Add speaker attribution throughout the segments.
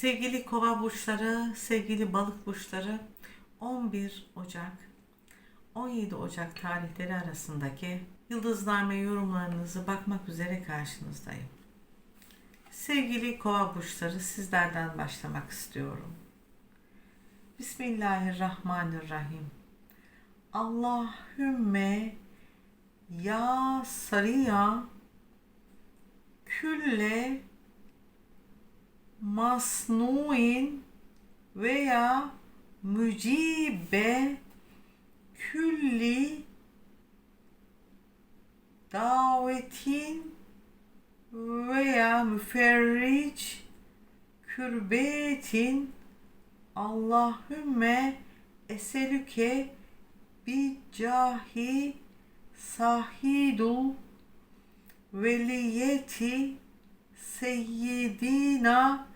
Speaker 1: Sevgili kova burçları, sevgili balık burçları 11 Ocak 17 Ocak tarihleri arasındaki yıldızname yorumlarınızı bakmak üzere karşınızdayım. Sevgili kova burçları sizlerden başlamak istiyorum. Bismillahirrahmanirrahim. Allahümme ya sarıya külle masnuin veya mücibe külli davetin veya müferric kürbetin Allahümme eselüke bi cahi sahidul veliyeti seyyidina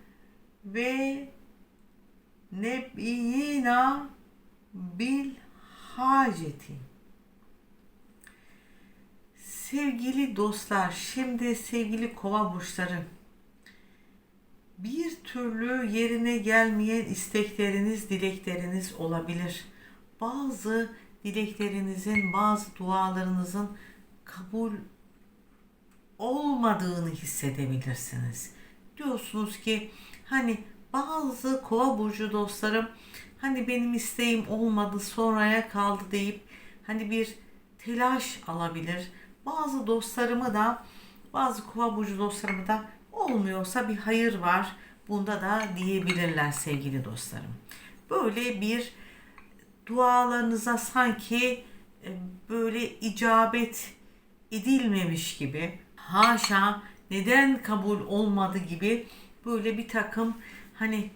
Speaker 1: ve nebiyina bil haceti. Sevgili dostlar, şimdi sevgili kova burçları, bir türlü yerine gelmeyen istekleriniz, dilekleriniz olabilir. Bazı dileklerinizin, bazı dualarınızın kabul olmadığını hissedebilirsiniz. Diyorsunuz ki hani bazı kova burcu dostlarım hani benim isteğim olmadı sonraya kaldı deyip hani bir telaş alabilir. Bazı dostlarımı da bazı kova burcu dostlarımı da olmuyorsa bir hayır var bunda da diyebilirler sevgili dostlarım. Böyle bir dualarınıza sanki e, böyle icabet edilmemiş gibi haşa neden kabul olmadı gibi böyle bir takım hani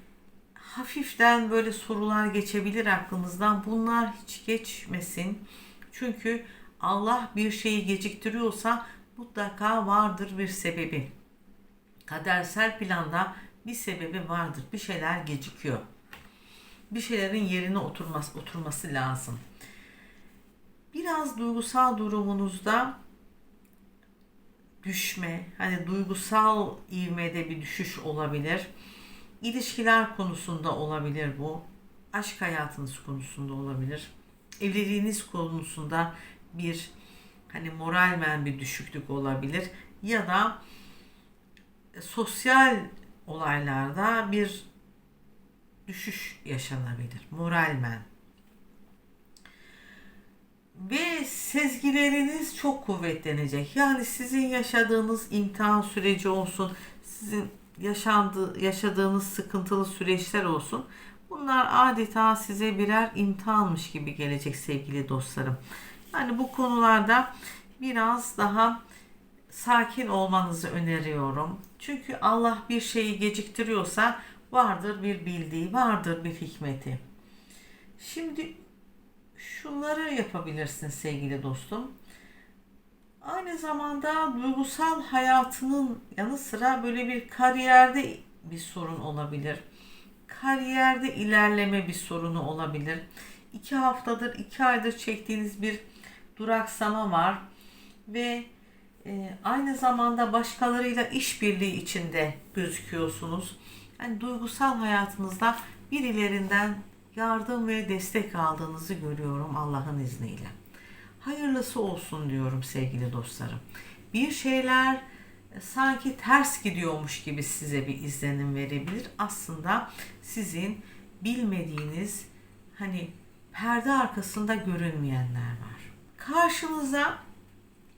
Speaker 1: hafiften böyle sorular geçebilir aklınızdan. Bunlar hiç geçmesin. Çünkü Allah bir şeyi geciktiriyorsa mutlaka vardır bir sebebi. Kadersel planda bir sebebi vardır. Bir şeyler gecikiyor. Bir şeylerin yerine oturması, oturması lazım. Biraz duygusal durumunuzda düşme, hani duygusal ivmede bir düşüş olabilir. İlişkiler konusunda olabilir bu. Aşk hayatınız konusunda olabilir. Evliliğiniz konusunda bir hani moralmen bir düşüklük olabilir ya da sosyal olaylarda bir düşüş yaşanabilir. Moralmen ve sezgileriniz çok kuvvetlenecek. Yani sizin yaşadığınız imtihan süreci olsun, sizin yaşandığı, yaşadığınız sıkıntılı süreçler olsun. Bunlar adeta size birer imtihanmış gibi gelecek sevgili dostlarım. Yani bu konularda biraz daha sakin olmanızı öneriyorum. Çünkü Allah bir şeyi geciktiriyorsa vardır bir bildiği, vardır bir hikmeti. Şimdi şunları yapabilirsin sevgili dostum. Aynı zamanda duygusal hayatının yanı sıra böyle bir kariyerde bir sorun olabilir. Kariyerde ilerleme bir sorunu olabilir. İki haftadır, iki aydır çektiğiniz bir duraksama var ve e, aynı zamanda başkalarıyla işbirliği içinde gözüküyorsunuz. Yani duygusal hayatınızda birilerinden yardım ve destek aldığınızı görüyorum Allah'ın izniyle. Hayırlısı olsun diyorum sevgili dostlarım. Bir şeyler e, sanki ters gidiyormuş gibi size bir izlenim verebilir. Aslında sizin bilmediğiniz hani perde arkasında görünmeyenler var. Karşınıza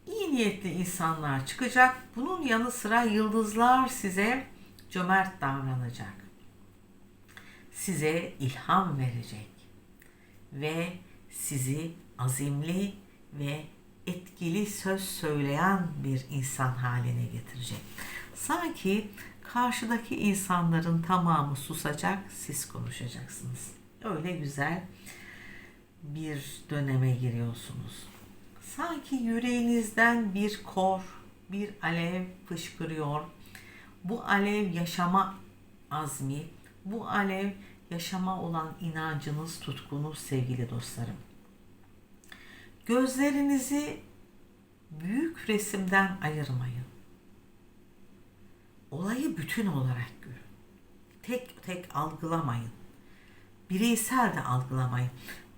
Speaker 1: iyi niyetli insanlar çıkacak. Bunun yanı sıra yıldızlar size cömert davranacak size ilham verecek ve sizi azimli ve etkili söz söyleyen bir insan haline getirecek. Sanki karşıdaki insanların tamamı susacak, siz konuşacaksınız. Öyle güzel bir döneme giriyorsunuz. Sanki yüreğinizden bir kor, bir alev fışkırıyor. Bu alev yaşama azmi, bu alev yaşama olan inancınız, tutkunuz sevgili dostlarım. Gözlerinizi büyük resimden ayırmayın. Olayı bütün olarak görün. tek tek algılamayın. Bireysel de algılamayın.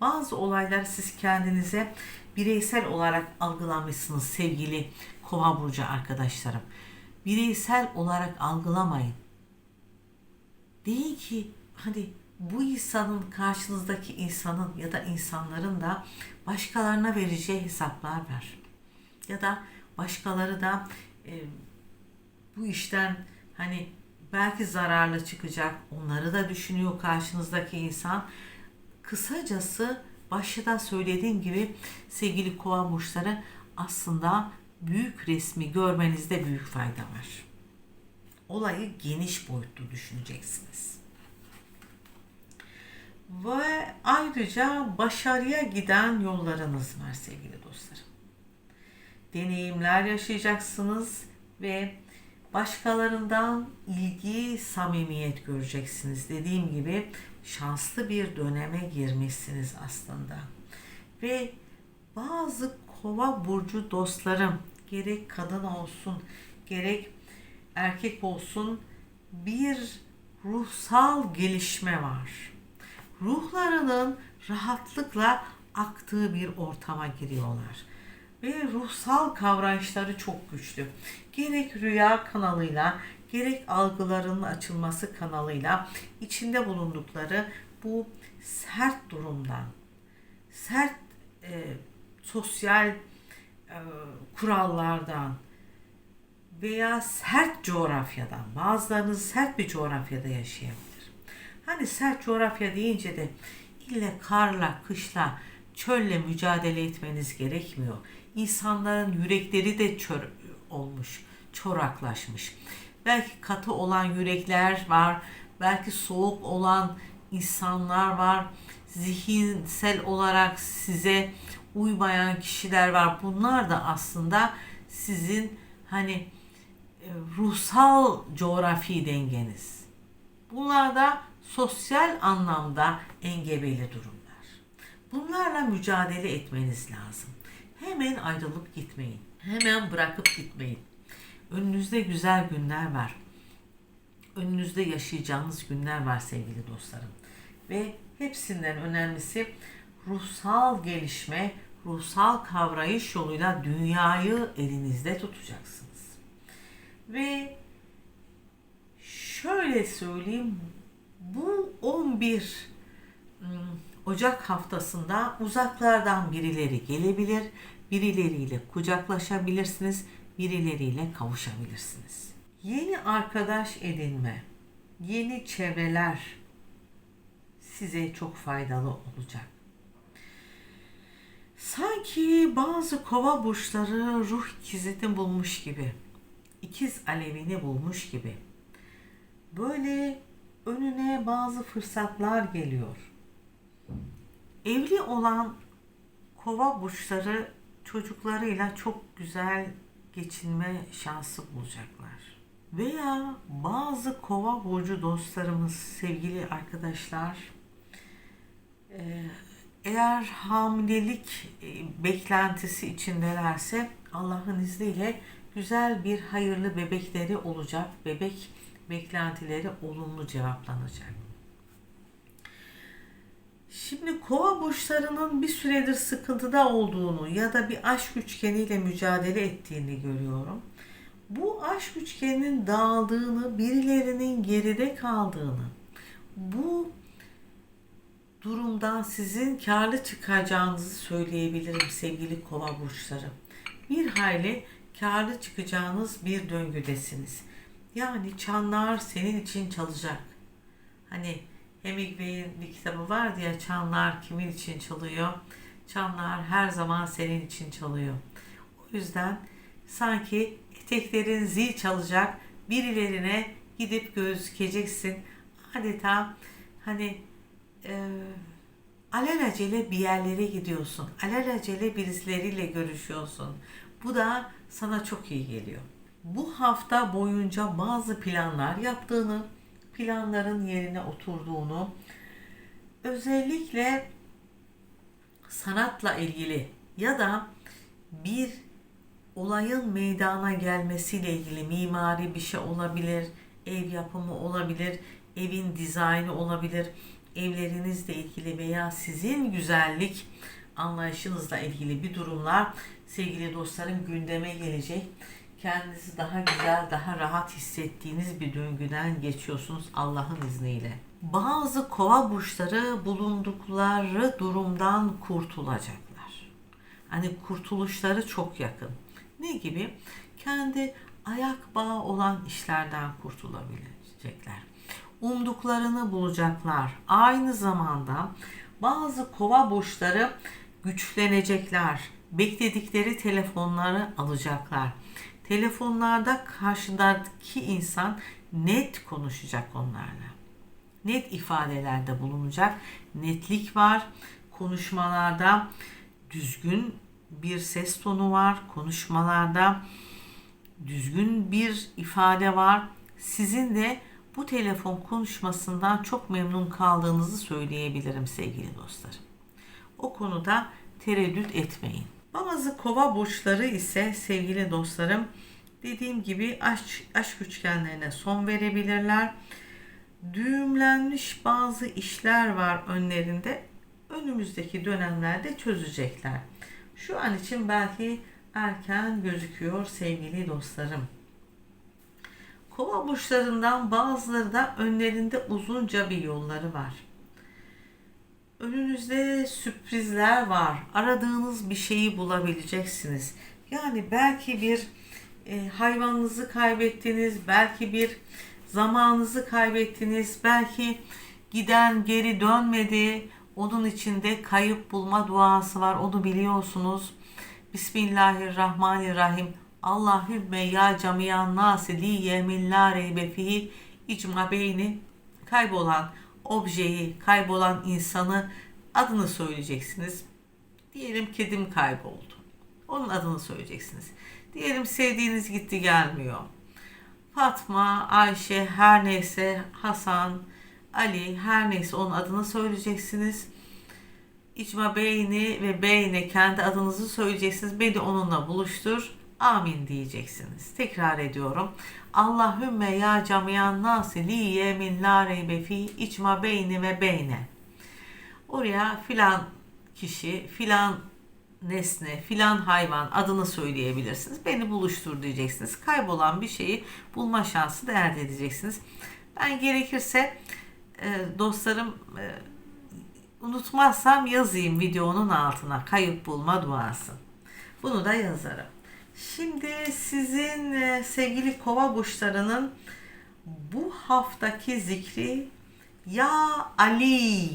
Speaker 1: Bazı olayları siz kendinize bireysel olarak algılamışsınız sevgili Kova burcu arkadaşlarım. Bireysel olarak algılamayın. Değil ki hani bu insanın karşınızdaki insanın ya da insanların da başkalarına vereceği hesaplar var. Ya da başkaları da e, bu işten hani belki zararlı çıkacak. Onları da düşünüyor karşınızdaki insan. Kısacası başta söylediğim gibi sevgili kova burçları aslında büyük resmi görmenizde büyük fayda var. Olayı geniş boyutlu düşüneceksiniz. Ve ayrıca başarıya giden yollarınız var sevgili dostlarım. Deneyimler yaşayacaksınız ve başkalarından ilgi, samimiyet göreceksiniz. Dediğim gibi şanslı bir döneme girmişsiniz aslında. Ve bazı kova burcu dostlarım gerek kadın olsun gerek erkek olsun bir ruhsal gelişme var. Ruhlarının rahatlıkla aktığı bir ortama giriyorlar. Ve ruhsal kavrayışları çok güçlü. Gerek rüya kanalıyla, gerek algılarının açılması kanalıyla içinde bulundukları bu sert durumdan, sert e, sosyal e, kurallardan veya sert coğrafyadan, bazılarınız sert bir coğrafyada yaşayabilir. Hani sert coğrafya deyince de ille karla, kışla, çölle mücadele etmeniz gerekmiyor. İnsanların yürekleri de çör olmuş, çoraklaşmış. Belki katı olan yürekler var, belki soğuk olan insanlar var. Zihinsel olarak size uymayan kişiler var. Bunlar da aslında sizin hani ruhsal coğrafi dengeniz. Bunlar da sosyal anlamda engebeli durumlar. Bunlarla mücadele etmeniz lazım. Hemen ayrılıp gitmeyin. Hemen bırakıp gitmeyin. Önünüzde güzel günler var. Önünüzde yaşayacağınız günler var sevgili dostlarım. Ve hepsinden önemlisi ruhsal gelişme, ruhsal kavrayış yoluyla dünyayı elinizde tutacaksınız. Ve şöyle söyleyeyim, bu 11 ım, Ocak haftasında uzaklardan birileri gelebilir, birileriyle kucaklaşabilirsiniz, birileriyle kavuşabilirsiniz. Yeni arkadaş edinme, yeni çevreler size çok faydalı olacak. Sanki bazı kova burçları ruh ikizini bulmuş gibi, ikiz alevini bulmuş gibi. Böyle önüne bazı fırsatlar geliyor. Evli olan kova burçları çocuklarıyla çok güzel geçinme şansı bulacaklar. Veya bazı kova burcu dostlarımız, sevgili arkadaşlar, e, eğer hamilelik e, beklentisi içindelerse Allah'ın izniyle güzel bir hayırlı bebekleri olacak. Bebek beklentileri olumlu cevaplanacak. Şimdi kova burçlarının bir süredir sıkıntıda olduğunu ya da bir aşk üçgeniyle mücadele ettiğini görüyorum. Bu aşk üçgeninin dağıldığını, birilerinin geride kaldığını, bu durumdan sizin karlı çıkacağınızı söyleyebilirim sevgili kova burçları. Bir hayli karlı çıkacağınız bir döngüdesiniz. Yani çanlar senin için çalacak. Hani Hemingway'in bir kitabı vardı ya Çanlar kimin için çalıyor? Çanlar her zaman senin için çalıyor. O yüzden sanki eteklerin zil çalacak birilerine gidip gözükeceksin. Adeta hani e, alelacele bir yerlere gidiyorsun. Alelacele birileriyle görüşüyorsun. Bu da sana çok iyi geliyor. Bu hafta boyunca bazı planlar yaptığını, planların yerine oturduğunu, özellikle sanatla ilgili ya da bir olayın meydana gelmesiyle ilgili mimari bir şey olabilir, ev yapımı olabilir, evin dizaynı olabilir, evlerinizle ilgili veya sizin güzellik anlayışınızla ilgili bir durumlar sevgili dostlarım gündeme gelecek. Kendinizi daha güzel, daha rahat hissettiğiniz bir döngüden geçiyorsunuz Allah'ın izniyle. Bazı kova burçları bulundukları durumdan kurtulacaklar. Hani kurtuluşları çok yakın. Ne gibi? Kendi ayak bağı olan işlerden kurtulabilecekler. Umduklarını bulacaklar. Aynı zamanda bazı kova burçları güçlenecekler. Bekledikleri telefonları alacaklar. Telefonlarda karşıdaki insan net konuşacak onlarla. Net ifadelerde bulunacak. Netlik var. Konuşmalarda düzgün bir ses tonu var. Konuşmalarda düzgün bir ifade var. Sizin de bu telefon konuşmasından çok memnun kaldığınızı söyleyebilirim sevgili dostlarım. O konuda tereddüt etmeyin. Bazı kova burçları ise sevgili dostlarım dediğim gibi aşk, aşk üçgenlerine son verebilirler. Düğümlenmiş bazı işler var önlerinde. Önümüzdeki dönemlerde çözecekler. Şu an için belki erken gözüküyor sevgili dostlarım. Kova burçlarından bazıları da önlerinde uzunca bir yolları var. Önünüzde sürprizler var. Aradığınız bir şeyi bulabileceksiniz. Yani belki bir e, hayvanınızı kaybettiniz, belki bir zamanınızı kaybettiniz, belki giden geri dönmedi. Onun içinde kayıp bulma duası var. Onu biliyorsunuz. Bismillahirrahmanirrahim. Allahümme ya camiyan nasi li yemin la icma beyni kaybolan objeyi, kaybolan insanı adını söyleyeceksiniz. Diyelim kedim kayboldu. Onun adını söyleyeceksiniz. Diyelim sevdiğiniz gitti gelmiyor. Fatma, Ayşe, her neyse Hasan, Ali, her neyse onun adını söyleyeceksiniz. İcma beyni ve beyne kendi adınızı söyleyeceksiniz. Beni onunla buluştur. Amin diyeceksiniz. Tekrar ediyorum. Allahümme ya camiyan nasi li yemin la reybe fi içma beyni ve beyne. Oraya filan kişi, filan nesne, filan hayvan adını söyleyebilirsiniz. Beni buluştur diyeceksiniz. Kaybolan bir şeyi bulma şansı da elde edeceksiniz. Ben gerekirse e, dostlarım e, unutmazsam yazayım videonun altına kayıp bulma duası. Bunu da yazarım. Şimdi sizin e, sevgili kova burçlarının bu haftaki zikri Ya Ali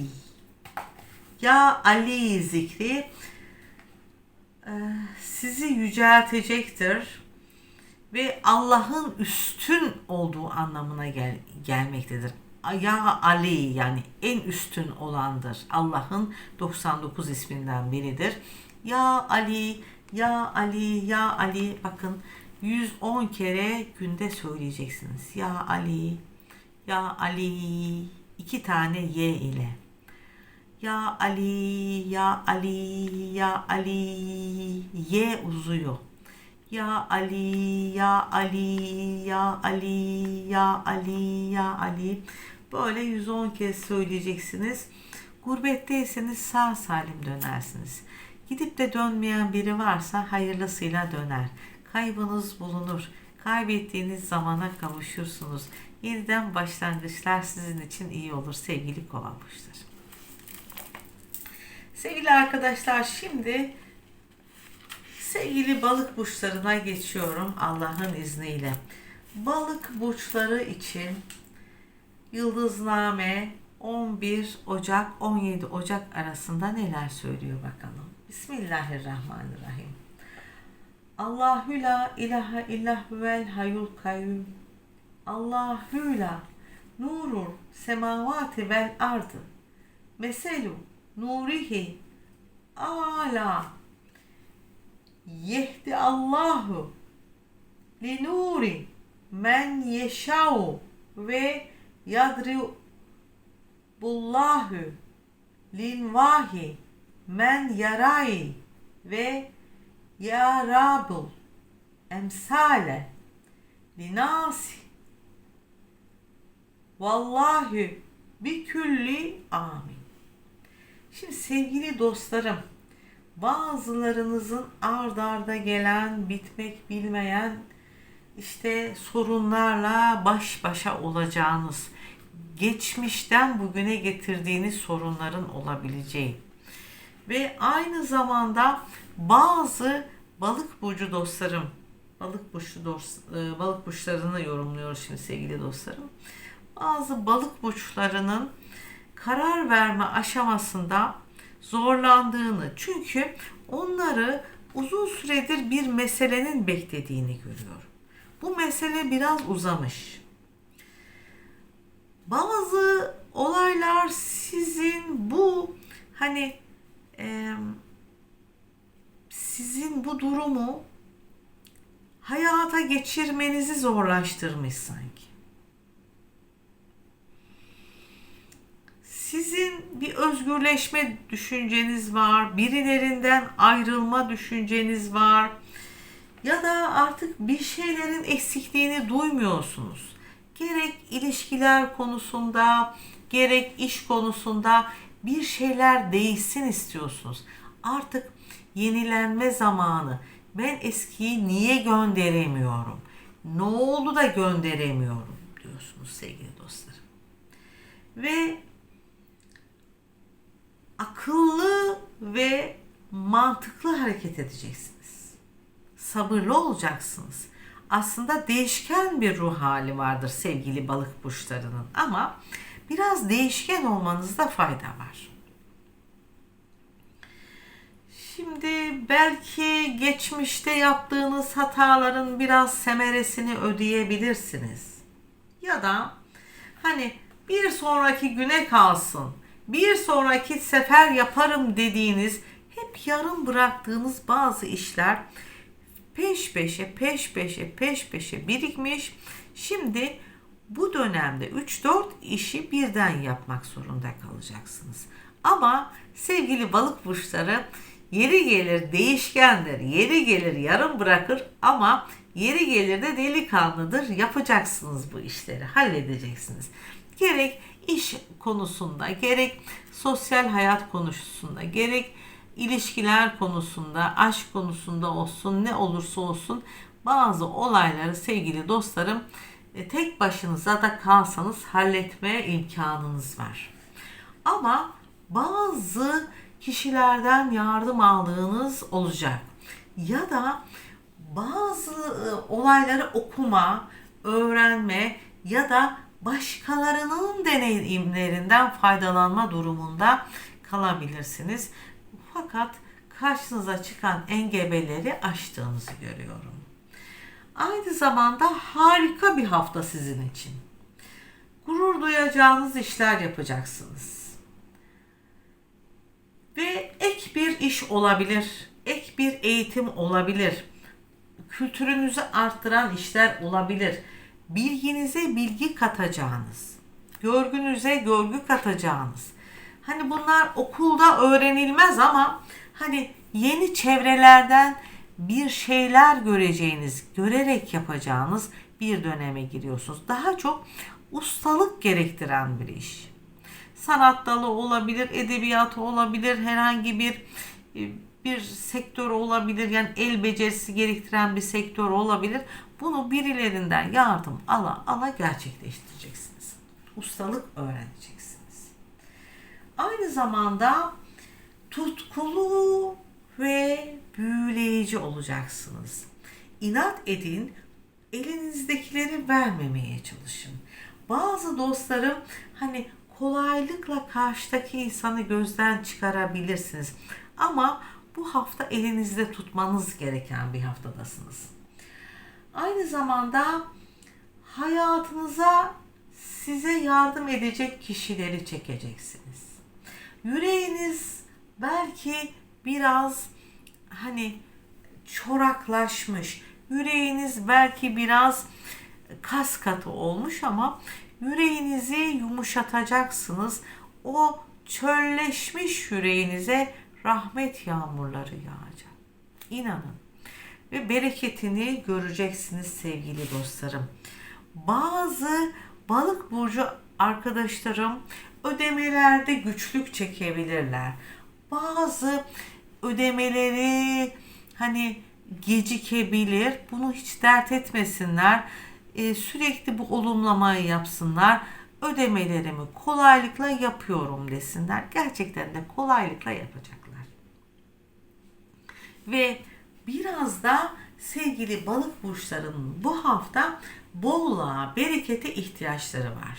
Speaker 1: Ya Ali zikri e, sizi yüceltecektir ve Allah'ın üstün olduğu anlamına gel gelmektedir. Ya Ali yani en üstün olandır. Allah'ın 99 isminden biridir. Ya Ali ya Ali, Ya Ali bakın 110 kere günde söyleyeceksiniz. Ya Ali, Ya Ali iki tane Y ile. Ya Ali, Ya Ali, Ya Ali Y uzuyor. Ya Ali, Ya Ali, Ya Ali, Ya Ali, Ya Ali. Böyle 110 kez söyleyeceksiniz. Gurbetteyseniz sağ salim dönersiniz. Gidip de dönmeyen biri varsa hayırlısıyla döner. Kaybınız bulunur. Kaybettiğiniz zamana kavuşursunuz. Yeniden başlangıçlar sizin için iyi olur sevgili kova burçları. Sevgili arkadaşlar şimdi sevgili balık burçlarına geçiyorum Allah'ın izniyle. Balık burçları için yıldızname 11 Ocak 17 Ocak arasında neler söylüyor bakalım. Bismillahirrahmanirrahim. Allahü la ilahe illahüvel hayyul kayyum. Allahü la nurur semavati vel ardı. Meselu nurihi ala yehdi Allahu li nuri men yeşau ve yadri bullahu linvahi men yaray ve yarabul emsale linasi Vallahi bir külli amin. Şimdi sevgili dostlarım, bazılarınızın ard arda gelen, bitmek bilmeyen işte sorunlarla baş başa olacağınız, geçmişten bugüne getirdiğiniz sorunların olabileceği ve aynı zamanda bazı balık burcu dostlarım, balık burcu dost, e, balık burçlarını yorumluyoruz şimdi sevgili dostlarım. Bazı balık burçlarının karar verme aşamasında zorlandığını çünkü onları uzun süredir bir meselenin beklediğini görüyorum. Bu mesele biraz uzamış. Bazı olaylar sizin bu hani e, sizin bu durumu hayata geçirmenizi zorlaştırmış sanki. Sizin bir özgürleşme düşünceniz var, birilerinden ayrılma düşünceniz var ya da artık bir şeylerin eksikliğini duymuyorsunuz. Gerek ilişkiler konusunda, gerek iş konusunda bir şeyler değişsin istiyorsunuz. Artık yenilenme zamanı. Ben eskiyi niye gönderemiyorum? Ne oldu da gönderemiyorum diyorsunuz sevgili dostlarım. Ve akıllı ve mantıklı hareket edeceksiniz. Sabırlı olacaksınız. Aslında değişken bir ruh hali vardır sevgili balık burçlarının ama biraz değişken olmanızda fayda var. Şimdi belki geçmişte yaptığınız hataların biraz semeresini ödeyebilirsiniz. Ya da hani bir sonraki güne kalsın, bir sonraki sefer yaparım dediğiniz, hep yarım bıraktığınız bazı işler peş peşe, peş peşe, peş peşe birikmiş. Şimdi bu dönemde 3-4 işi birden yapmak zorunda kalacaksınız. Ama sevgili balık burçları yeri gelir değişkendir, yeri gelir yarım bırakır ama yeri gelir de delikanlıdır. Yapacaksınız bu işleri, halledeceksiniz. Gerek iş konusunda, gerek sosyal hayat konusunda, gerek ilişkiler konusunda, aşk konusunda olsun, ne olursa olsun bazı olayları sevgili dostlarım e, tek başınıza da kalsanız halletme imkanınız var. Ama bazı kişilerden yardım aldığınız olacak. Ya da bazı e, olayları okuma, öğrenme ya da başkalarının deneyimlerinden faydalanma durumunda kalabilirsiniz. Fakat karşınıza çıkan engebeleri aştığınızı görüyorum. Aynı zamanda harika bir hafta sizin için. Gurur duyacağınız işler yapacaksınız. Ve ek bir iş olabilir, ek bir eğitim olabilir. Kültürünüzü arttıran işler olabilir. Bilginize bilgi katacağınız, görgünüze görgü katacağınız. Hani bunlar okulda öğrenilmez ama hani yeni çevrelerden bir şeyler göreceğiniz, görerek yapacağınız bir döneme giriyorsunuz. Daha çok ustalık gerektiren bir iş. Sanat dalı olabilir, edebiyatı olabilir, herhangi bir e, bir sektör olabilir. Yani el becerisi gerektiren bir sektör olabilir. Bunu birilerinden yardım ala ala gerçekleştireceksiniz. Ustalık öğreneceksiniz. Aynı zamanda tutkulu ve büyüleyici olacaksınız. İnat edin, elinizdekileri vermemeye çalışın. Bazı dostlarım hani kolaylıkla karşıdaki insanı gözden çıkarabilirsiniz. Ama bu hafta elinizde tutmanız gereken bir haftadasınız. Aynı zamanda hayatınıza size yardım edecek kişileri çekeceksiniz. Yüreğiniz belki biraz hani çoraklaşmış. Yüreğiniz belki biraz kas katı olmuş ama yüreğinizi yumuşatacaksınız. O çölleşmiş yüreğinize rahmet yağmurları yağacak. İnanın. Ve bereketini göreceksiniz sevgili dostlarım. Bazı balık burcu arkadaşlarım ödemelerde güçlük çekebilirler. Bazı ödemeleri hani gecikebilir. Bunu hiç dert etmesinler. Ee, sürekli bu olumlamayı yapsınlar. Ödemelerimi kolaylıkla yapıyorum desinler. Gerçekten de kolaylıkla yapacaklar. Ve biraz da sevgili balık burçlarının bu hafta bolluğa, berekete ihtiyaçları var.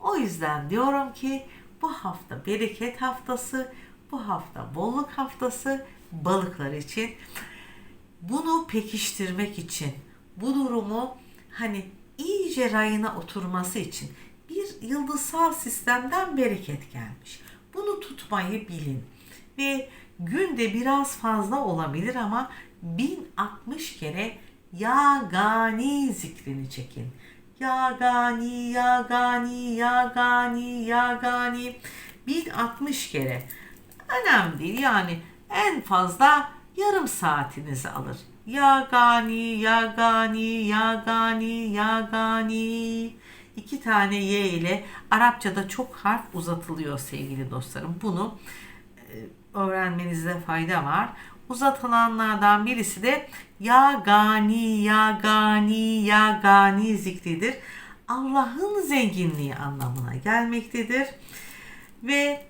Speaker 1: O yüzden diyorum ki bu hafta bereket haftası, bu hafta bolluk haftası balıklar için. Bunu pekiştirmek için, bu durumu hani iyice rayına oturması için bir yıldızsal sistemden bereket gelmiş. Bunu tutmayı bilin ve günde biraz fazla olabilir ama 1060 kere Yagani zikrini çekin. Yagani, Yagani, Yagani, Yagani 1060 kere. Önemli değil yani en fazla yarım saatinizi alır. Yagani, Yagani, Yagani, Yagani. İki tane Y ile Arapçada çok harf uzatılıyor sevgili dostlarım. Bunu e, öğrenmenizde fayda var. Uzatılanlardan birisi de Yagani, Yagani, Yagani zikridir. Allah'ın zenginliği anlamına gelmektedir. Ve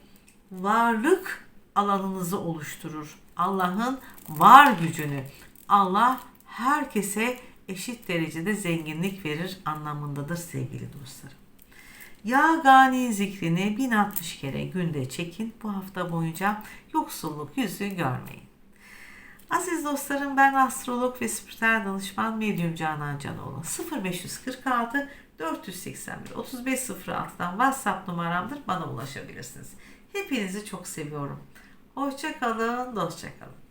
Speaker 1: varlık alanınızı oluşturur. Allah'ın var gücünü. Allah herkese eşit derecede zenginlik verir anlamındadır sevgili dostlarım. Ya Gani zikrini 1060 kere günde çekin. Bu hafta boyunca yoksulluk yüzü görmeyin. Aziz dostlarım ben astrolog ve spiritüel danışman Medyum Canan Canoğlu. 0546 481 3506'dan WhatsApp numaramdır bana ulaşabilirsiniz. Hepinizi çok seviyorum. Hoşça kalın, dostça kalın.